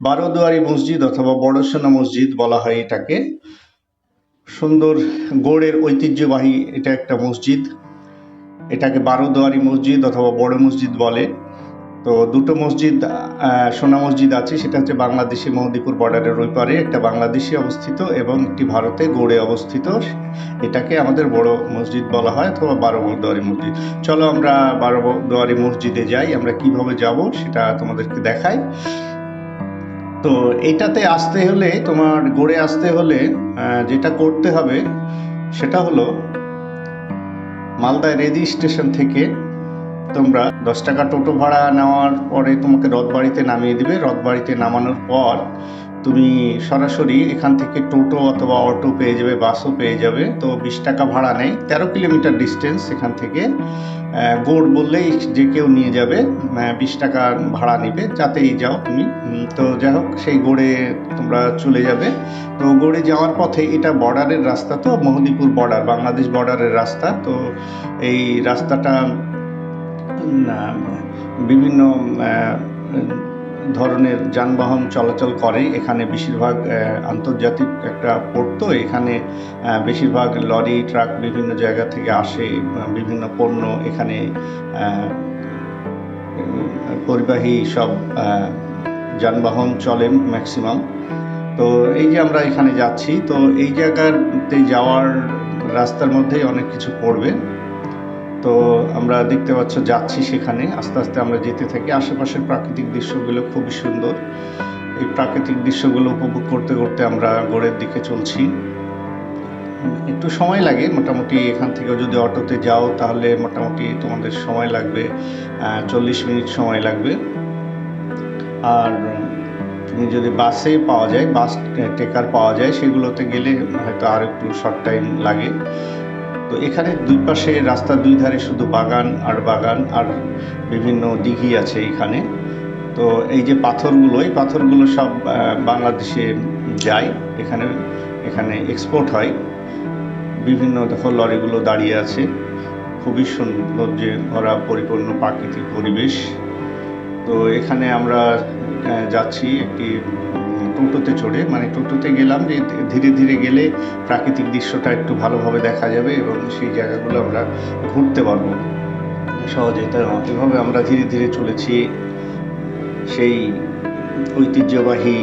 বারোদুয়ারি মসজিদ অথবা বড়সোনা মসজিদ বলা হয় এটাকে। সুন্দর গৌড়ের ঐতিহ্যবাহী এটা একটা মসজিদ। এটাকে বারোদুয়ারি মসজিদ অথবা বড় মসজিদ বলে। তো দুটো মসজিদ সোনা মসজিদ আছে, সেটা হচ্ছে বাংলাদেশে মহদীপুর বর্ডারের ওই পারে, একটা বাংলাদেশে অবস্থিত এবং একটি ভারতে গৌড়ে অবস্থিত। এটাকে আমাদের বড় মসজিদ বলা হয় অথবা বারো দুয়ারি মসজিদ। চলো আমরা বারো দুয়ারি মসজিদে যাই, আমরা কীভাবে যাব সেটা তোমাদেরকে দেখাই। তো এটাতে আসতে হলে, তোমার গড়ে আসতে হলে যেটা করতে হবে, সেটা হলো মালদা রেদি স্টেশন থেকে তোমরা দশ টাকা টোটো ভাড়া নেওয়ার পরে তোমাকে রথবাড়িতে নামিয়ে দিবে। রথবাড়িতে নামানোর পর তুমি সরাসরি এখান থেকে টোটো অথবা অটো পেয়ে যাবে, বাসও পেয়ে যাবে। তো বিশ টাকা ভাড়া নেই। তেরো কিলোমিটার ডিস্টেন্স এখান থেকে গোড় বললেই যে কেউ নিয়ে যাবে বিশ টাকা ভাড়া নেবে, যাতেই যাও তুমি। তো যাই হোক, সেই গোড়ে তোমরা চলে যাবে। তো গড়ে যাওয়ার পথে এটা বর্ডারের রাস্তা তো, মহদীপুর বর্ডার বাংলাদেশ বর্ডারের রাস্তা। তো এই রাস্তাটা বিভিন্ন ধরনের যানবাহন চলাচল করে। এখানে বেশিরভাগ আন্তর্জাতিক একটা পোর্ট তো। এখানে বেশিরভাগ লরি, ট্রাক বিভিন্ন জায়গা থেকে আসে বিভিন্ন পণ্য এখানে পরিবাহী সব যানবাহন চলে ম্যাক্সিমাম তো এই যে আমরা এখানে যাচ্ছি, তো এই জায়গাতে যাওয়ার রাস্তার মধ্যেই অনেক কিছু পড়বে। তো আমরা দেখতে পাচ্ছ যাচ্ছি সেখানে। আস্তে আস্তে আমরা যেতে থাকি। আশেপাশের প্রাকৃতিক দৃশ্যগুলো খুবই সুন্দর। এই প্রাকৃতিক দৃশ্যগুলো উপভোগ করতে করতে আমরা গোড়ের দিকে চলছি। একটু সময় লাগে, মোটামুটি এখান থেকে যদি অটোতে যাও তাহলে মোটামুটি তোমাদের সময় লাগবে চল্লিশ মিনিট সময় লাগবে। আর তুমি যদি বাসে পাওয়া যায়, বাস টেকার পাওয়া যায়, সেগুলোতে গেলে হয়তো আর একটু শর্ট টাইম লাগে। তো এখানে দুই পাশে রাস্তার দুই ধারে শুধু বাগান আর বাগান আর বিভিন্ন দিঘি আছে এখানে। তো এই যে পাথরগুলো, এই পাথরগুলো সব বাংলাদেশে যায়। এখানে এখানে এক্সপোর্ট হয়। বিভিন্ন দেখো লরিগুলো দাঁড়িয়ে আছে। খুবই সুন্দর যে ভরা, পরিপূর্ণ প্রাকৃতিক পরিবেশ। তো এখানে আমরা যাচ্ছি একটি টোটোতে চড়ে মানে টোটোতে গেলাম যে ধীরে ধীরে গেলে প্রাকৃতিক দৃশ্যটা একটু ভালোভাবে দেখা যাবে এবং সেই জায়গাগুলো আমরা ঘুরতে পারব। সহজে তাই এভাবে আমরা ধীরে ধীরে চলেছি। সেই ঐতিহ্যবাহী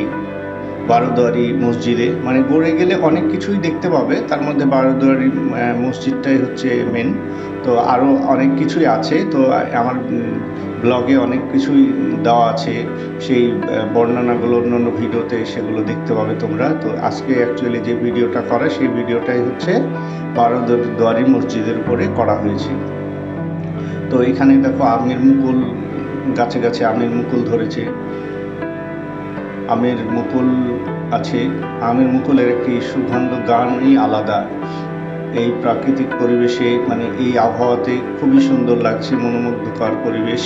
বারোদুয়ারি মসজিদে মানে গড়ে গেলে অনেক কিছুই দেখতে পাবে। তার মধ্যে বারোদুয়ারি মসজিদটাই হচ্ছে মেন তো আরও অনেক কিছুই আছে। তো আমার ব্লগে অনেক কিছুই দেওয়া আছে। সেই বর্ণনাগুলো অন্যান্য ভিডিওতে সেগুলো দেখতে পাবে তোমরা। তো আজকে অ্যাকচুয়ালি যে ভিডিওটা করা, সেই ভিডিওটাই হচ্ছে বারোদুয়ারি মসজিদের উপরে করা হয়েছে। তো এখানে দেখো আমের মুকুল, গাছে গাছে আমের মুকুল ধরেছে। আমের মুকুল আছে। আমের মুকুলের একটি সুগন্ধ গানই আলাদা। এই প্রাকৃতিক পরিবেশে মানে এই আবহাওয়াতে খুবই সুন্দর লাগছে, মনোমুগ্ধকর পরিবেশ।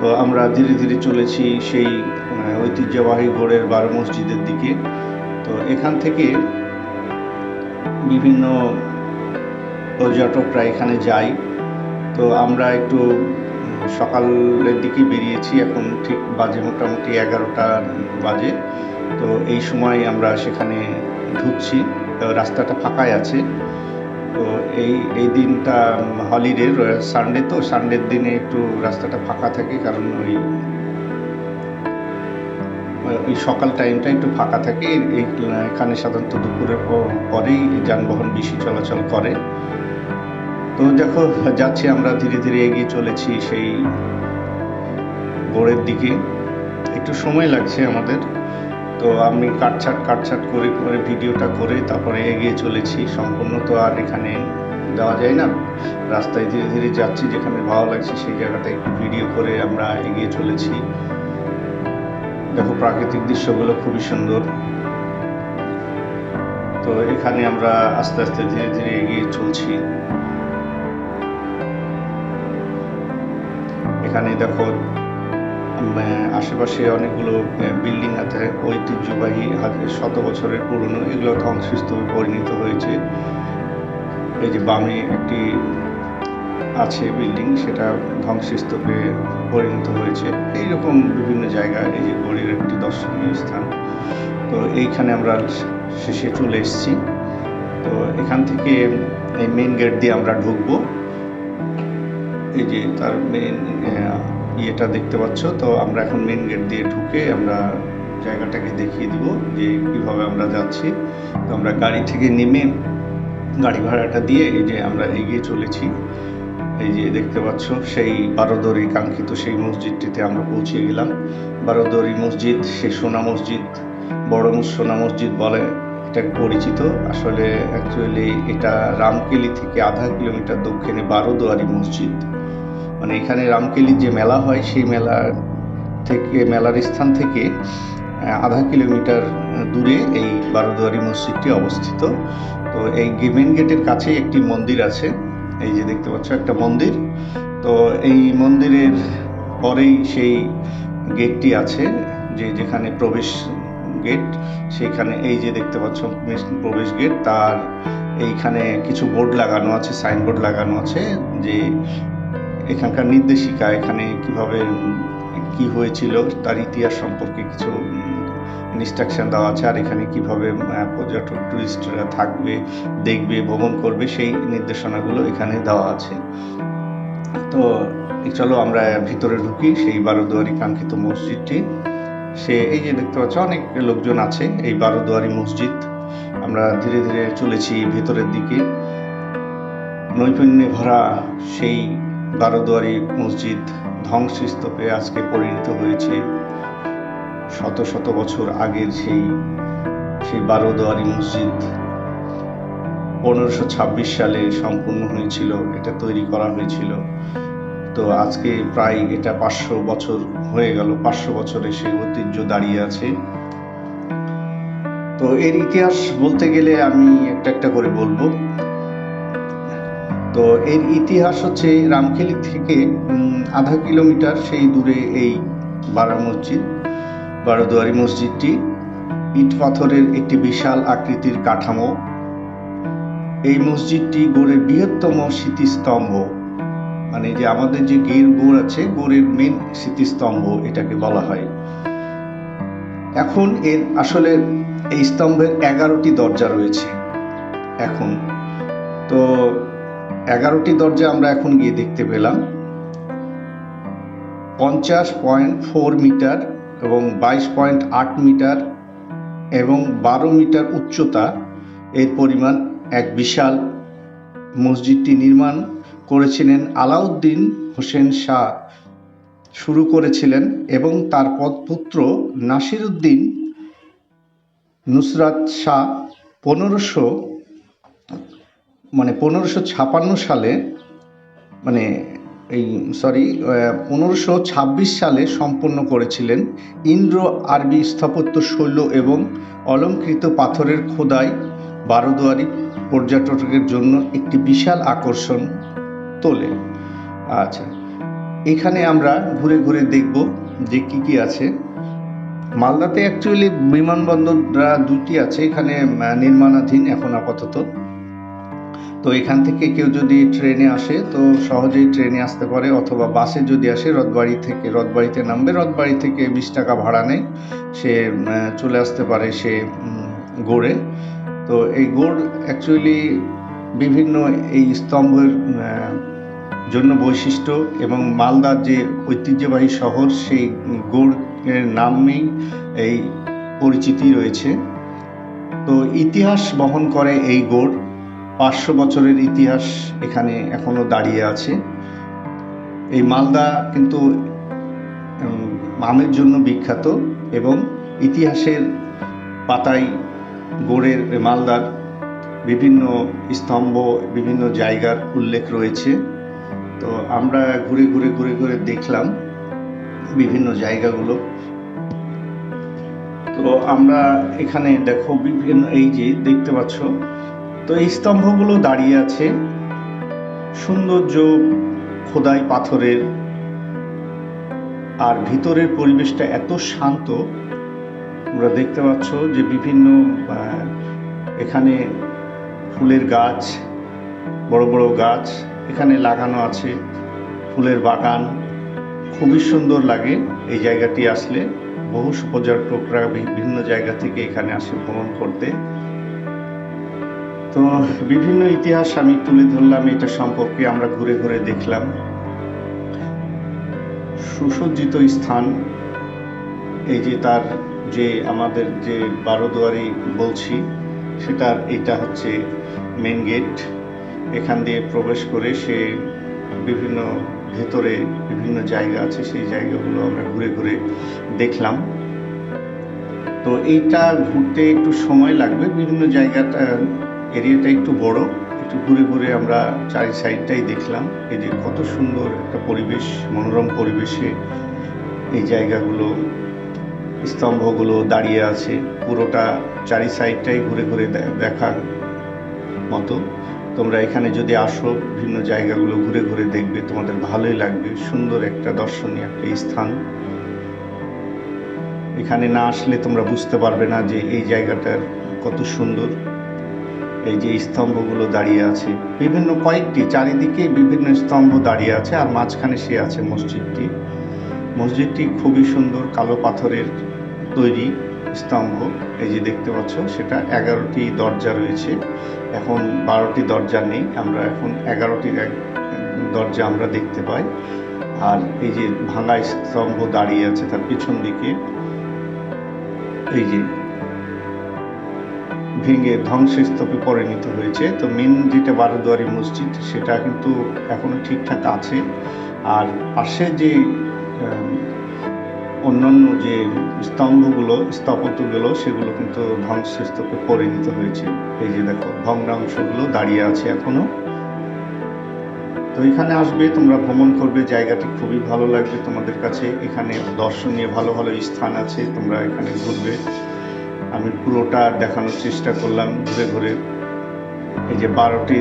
তো আমরা ধীরে ধীরে চলেছি সেই ঐতিহ্যবাহী গড়ের বারো মসজিদের দিকে। তো এখান থেকে বিভিন্ন পর্যটকরা এখানে যায়। তো আমরা একটু সকালের দিকে বেরিয়েছি, এখন ঠিক বাজে মোটামুটি এগারোটা বাজে। তো এই সময় আমরা সেখানে ঢুকছি। রাস্তাটা ফাঁকাই আছে। তো এই এই দিনটা হলিডে সানডে তো সানডের দিনে একটু রাস্তাটা ফাঁকা থাকে কারণ ওই ওই সকাল টাইমটা একটু ফাঁকা থাকে। এখানে সাধারণত দুপুরের পরেই যানবাহন বেশি চলাচল করে। তো দেখো, যাচ্ছি আমরা, ধীরে ধীরে এগিয়ে চলেছি সেই গোড়ের দিকে। একটু সময় লাগছে আমাদের। তো আমি কাটছাট কাটছাট করে করে ভিডিওটা করে তারপরে এগিয়ে চলেছি। সম্পূর্ণ তো আর এখানে দেওয়া যায় না। রাস্তায় ধীরে ধীরে যাচ্ছি, যেখানে ভালো লাগছে সেই জায়গাটা একটু ভিডিও করে আমরা এগিয়ে চলেছি। দেখো প্রাকৃতিক দৃশ্যগুলো খুবই সুন্দর। তো এখানে আমরা আস্তে আস্তে ধীরে ধীরে এগিয়ে চলছি। এখানে দেখো আশেপাশে অনেকগুলো বিল্ডিং আছে, ঐতিহ্যবাহী শত বছরের পুরনো, এগুলো ধ্বংসস্তূপে পরিণত হয়েছে। এই যে বামে একটি আছে বিল্ডিং সেটা ধ্বংসস্তূপে পরিণত হয়েছে। এইরকম বিভিন্ন জায়গা, এই যে গড়ির একটি দর্শনীয় স্থান। তো এইখানে আমরা শেষে চলে এসেছি। তো এখান থেকে এই মেন গেট দিয়ে আমরা ঢুকবো। এই যে তার মেন ইয়েটা দেখতে পাচ্ছ। তো আমরা এখন মেন গেট দিয়ে ঢুকে আমরা জায়গাটাকে দেখিয়ে দিব যে কীভাবে আমরা যাচ্ছি। তো আমরা গাড়ি থেকে নেমে গাড়ি ভাড়াটা দিয়ে এই যে আমরা এগিয়ে চলেছি। এই যে দেখতে পাচ্ছ, সেই বারোদরি কাঙ্ক্ষিত সেই মসজিদটিতে আমরা পৌঁছে গেলাম। বারোদরি মসজিদ সেই সোনা মসজিদ, বড় সোনা মসজিদ বলে এটা পরিচিত। আসলে অ্যাকচুয়ালি এটা রামকেলি থেকে আধা কিলোমিটার দক্ষিণে বারোদুয়ারি মসজিদ। মানে এখানে রামকেলির যে মেলা হয়, সেই মেলার থেকে, মেলার স্থান থেকে আধা কিলোমিটার দূরে এই বারোদুয়ারি মসজিদটি অবস্থিত। তো এই মেন গেটের কাছে একটি মন্দির আছে। এই যে দেখতে পাচ্ছ, একটা মন্দির। তো এই মন্দিরের পরেই সেই গেটটি আছে, যে যেখানে প্রবেশ গেট, সেখানে এই যে দেখতে পাচ্ছ প্রবেশ গেট, তার এইখানে কিছু বোর্ড লাগানো আছে, সাইনবোর্ড লাগানো আছে, যে এখানকার নির্দেশিকা, এখানে কীভাবে, কি হয়েছিল, তার ইতিহাস সম্পর্কে কিছু ইনস্ট্রাকশন দেওয়া আছে, আর এখানে কীভাবে পর্যটক টুরিস্টরা থাকবে, দেখবে, ভ্রমণ করবে, সেই নির্দেশনাগুলো এখানে দেওয়া আছে। তো চলো আমরা ভিতরে ঢুকি, সেই বারোদুয়ারি কাঙ্ক্ষিত মসজিদটি। সে, এই যে দেখতে পাচ্ছ, অনেক লোকজন আছে এই বারোদুয়ারি মসজিদ। আমরা ধীরে ধীরে চলেছি ভেতরের দিকে। নৈপুণ্যে ভরা সেই বারোদুয়ারি মসজিদ ধ্বংসস্তূপে আজকে পরিণত হয়েছে। শত শত বছর আগের সেই সেই বারোদুয়ারি মসজিদ পনেরোশো ছাব্বিশ সালে সম্পূর্ণ হয়েছিল, এটা তৈরি করা হয়েছিল। তো আজকে প্রায় এটা পাঁচশো বছর হয়ে গেল, পাঁচশো বছরে সেই ঐতিহ্য দাঁড়িয়ে আছে। তো এর ইতিহাস বলতে গেলে আমি একটা একটা করে বলব। তো এর ইতিহাস হচ্ছে রামখেলি থেকে আধা কিলোমিটার সেই দূরে এই বারা মসজিদ, বারোদুয়ারি মসজিদটি। ইট পাথরের একটি বিশাল আকৃতির কাঠামো। এই মসজিদটি গোড়ের বৃহত্তম স্মৃতিস্তম্ভ। মানে যে আমাদের যে গের গোড় আছে, গোড়ের মেন স্মৃতিস্তম্ভ এটাকে বলা হয়। এখন এর আসলে এই স্তম্ভের এগারোটি দরজা রয়েছে। এখন তো এগারোটি দরজা আমরা এখন গিয়ে দেখতে পেলাম। পঞ্চাশ পয়েন্ট ফোর মিটার এবং বাইশ পয়েন্ট আট মিটার এবং বারো মিটার উচ্চতা। এর পরিমাণ এক বিশাল মসজিদটি নির্মাণ করেছিলেন আলাউদ্দিন হোসেন শাহ। শুরু করেছিলেন এবং তার পুত্র নাসিরুদ্দিন নুসরাত শাহ পনেরোশো মানে পনেরোশো ছাপান্ন সালে মানে এই সরি পনেরোশো ছাব্বিশ সালে সম্পন্ন করেছিলেন ইন্দ্র আরবি স্থাপত্য শৈল এবং অলঙ্কৃত পাথরের খোদাই বারোদুয়ারি পর্যটকের জন্য একটি বিশাল আকর্ষণ তোলে। আচ্ছা এখানে আমরা ঘুরে ঘুরে দেখব যে কি কি আছে। মালদাতে অ্যাকচুয়ালি বিমানবন্দররা দুটি আছে। এখানে নির্মাণাধীন এখন আপাতত। তো এখান থেকে কেউ যদি ট্রেনে আসে, তো সহজেই ট্রেনে আসতে পারে অথবা বাসে যদি আসে, রথবাড়ি থেকে, রথবাড়িতে নামবে, রথবাড়ি থেকে বিশ টাকা ভাড়া নেয়। সে চলে আসতে পারে সে গড়ে। তো এই গোড় অ্যাকচুয়ালি বিভিন্ন এই স্তম্ভের জন্য বৈশিষ্ট্য এবং মালদার যে ঐতিহ্যবাহী শহর, সেই গোড়ের নামেই এই পরিচিতি রয়েছে। তো ইতিহাস বহন করে এই গোড়। পাঁচশো বছরের ইতিহাস এখানে এখনও দাঁড়িয়ে আছে। এই মালদা কিন্তু উম, আমের জন্য বিখ্যাত এবং ইতিহাসের পাতায় গোড়ের মালদার বিভিন্ন স্তম্ভ বিভিন্ন জায়গার উল্লেখ রয়েছে। তো আমরা ঘুরে ঘুরে ঘুরে ঘুরে দেখলাম বিভিন্ন জায়গাগুলো। তো আমরা এখানে দেখো বিভিন্ন এই যে দেখতে পাচ্ছ তো এই স্তম্ভগুলো দাঁড়িয়ে আছে। সৌন্দর্য খোদাই পাথরের। আর ভিতরের পরিবেশটা এত শান্ত, তোমরা দেখতে পাচ্ছ যে বিভিন্ন এখানে ফুলের গাছ, বড় বড় গাছ এখানে লাগানো আছে, ফুলের বাগান। খুবই সুন্দর লাগে এই জায়গাটি আসলে। বহু পর্যটকরা বিভিন্ন জায়গা থেকে এখানে আসে ভ্রমণ করতে। তো বিভিন্ন ইতিহাস আমি তুলে ধরলাম, এটা সম্পর্কে আমরা ঘুরে ঘুরে দেখলাম। সুসজ্জিত স্থান, এই যে তার যে আমাদের যে বারোদুয়ারি বলছি সেটার এটা হচ্ছে মেন গেট এখান দিয়ে প্রবেশ করে সে বিভিন্ন ভেতরে বিভিন্ন জায়গা আছে, সেই জায়গাগুলো আমরা ঘুরে ঘুরে দেখলাম। তো এইটা ঘুরতে একটু সময় লাগবে, বিভিন্ন জায়গাটা এরিয়াটা একটু বড়, একটু ঘুরে ঘুরে আমরা চারি সাইডটাই দেখলাম। এই যে কত সুন্দর একটা পরিবেশ, মনোরম পরিবেশে এই জায়গাগুলো, স্তম্ভগুলো দাঁড়িয়ে আছে। পুরোটা চারি সাইডটাই ঘুরে ঘুরে দেখার মতো। তোমরা এখানে যদি আসো, বিভিন্ন জায়গাগুলো ঘুরে ঘুরে দেখবে, তোমাদের ভালোই লাগবে। সুন্দর একটা দর্শনীয় একটা স্থান। এখানে না আসলে তোমরা বুঝতে পারবে না যে এই জায়গাটার কত সুন্দর। এই যে স্তম্ভগুলো দাঁড়িয়ে আছে, বিভিন্ন কয়েকটি, চারিদিকে বিভিন্ন স্তম্ভ দাঁড়িয়ে আছে আর মাঝখানে সে আছে মসজিদটি। মসজিদটি খুবই সুন্দর, কালো পাথরের তৈরি স্তম্ভ। এই যে দেখতে পাচ্ছ, সেটা এগারোটি দরজা রয়েছে। এখন বারোটি দরজা নেই, আমরা এখন এগারোটি দরজা আমরা দেখতে পাই। আর এই যে ভাঙা স্তম্ভ দাঁড়িয়ে আছে তার পিছন দিকে। এই যে ভেঙে ধ্বংসস্তূপে পরিণত হয়েছে। তো মেন যেটা বারোদুয়ারি মসজিদ, সেটা কিন্তু এখনও ঠিকঠাক আছে। আর পাশে যে অন্যান্য যে স্তম্ভগুলো স্থাপত্যগুলো সেগুলো কিন্তু ধ্বংসস্তূপে পরিণত হয়েছে। এই যে দেখো, ভগ্নাংশগুলো দাঁড়িয়ে আছে এখনও। তো এখানে আসবে, তোমরা ভ্রমণ করবে, জায়গাটি খুবই ভালো লাগবে তোমাদের কাছে। এখানে দর্শনীয় ভালো ভালো স্থান আছে, তোমরা এখানে ঘুরবে। আমি পুরোটা দেখানোর চেষ্টা করলাম ঘুরে ঘুরে। এই যে বারোটি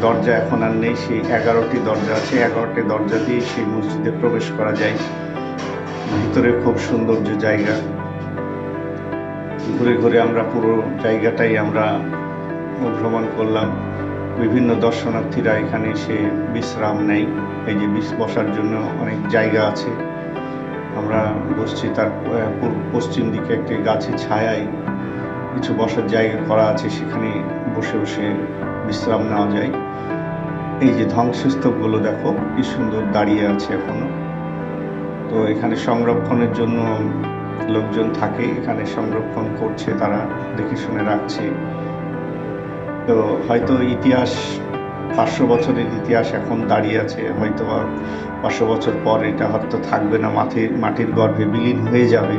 দরজা এখন আর নেই, সেই এগারোটি দরজা আছে। এগারোটি দরজা দিয়ে সেই মসজিদে প্রবেশ করা যায়। ভিতরে খুব সৌন্দর্য জায়গা। ঘুরে ঘুরে আমরা পুরো জায়গাটাই আমরা ভ্রমণ করলাম। বিভিন্ন দর্শনার্থীরা এখানে এসে বিশ্রাম নেয়। এই যে বিশ, বসার জন্য অনেক জায়গা আছে। আমরা বসছি তার পশ্চিম দিকে একটি গাছের ছায়ায়। কিছু বসার জায়গা করা আছে, সেখানে বসে বসে বিশ্রাম নেওয়া যায়। এই যে ধ্বংসস্তূপগুলো দেখো, কি সুন্দর দাঁড়িয়ে আছে এখনও। তো এখানে সংরক্ষণের জন্য লোকজন থাকে, এখানে সংরক্ষণ করছে, তারা দেখে শুনে রাখছে। তো হয়তো ইতিহাস, পাঁচশো বছরের ইতিহাস এখন দাঁড়িয়ে আছে হয়তো পাঁচশো বছর পর এটা হয়তো থাকবে না মাটির মাটির গর্ভে বিলীন হয়ে যাবে।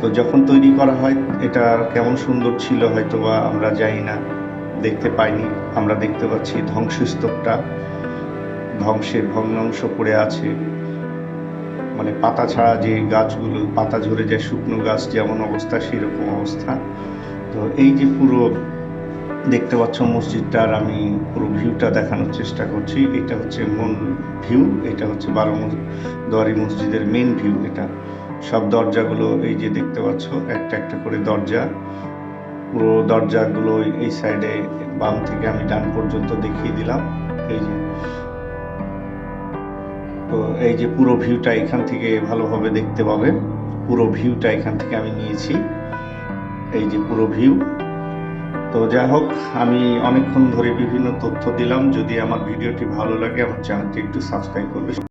তো যখন তৈরি করা হয়, এটা কেমন সুন্দর ছিল হয়তো বা আমরা জানি না, দেখতে পাইনি, আমরা দেখতে পাচ্ছি ধ্বংসস্তূপটা, ধ্বংসের ভগ্নাংশ পড়ে আছে। মানে পাতা ছাড়া যে গাছগুলো, পাতা ঝরে যায়, শুকনো গাছ যেমন অবস্থা, সেরকম অবস্থা। তো এই যে পুরো দেখতে পাচ্ছ মসজিদটার আমি পুরো ভিউটা দেখানোর চেষ্টা করছি। এটা হচ্ছে মূল ভিউ, এটা হচ্ছে বারো দুয়ারি মসজিদের মেন ভিউ এটা। সব দরজাগুলো এই যে দেখতে পাচ্ছ, একটা একটা করে দরজা। পুরো দরজাগুলো এই সাইডে বাম থেকে আমি ডান পর্যন্ত দেখিয়ে দিলাম, এই যে। তো এই যে পুরো ভিউটা এখান থেকে ভালোভাবে দেখতে পাবে পুরো ভিউটা এখান থেকে আমি নিয়েছি, এই যে পুরো ভিউ। তো যাই হোক, আমি অনেকক্ষণ ধরে বিভিন্ন তথ্য দিলাম। যদি আমার ভিডিওটি ভালো লাগে, আমার চ্যানেলটি একটু সাবস্ক্রাইব করবে।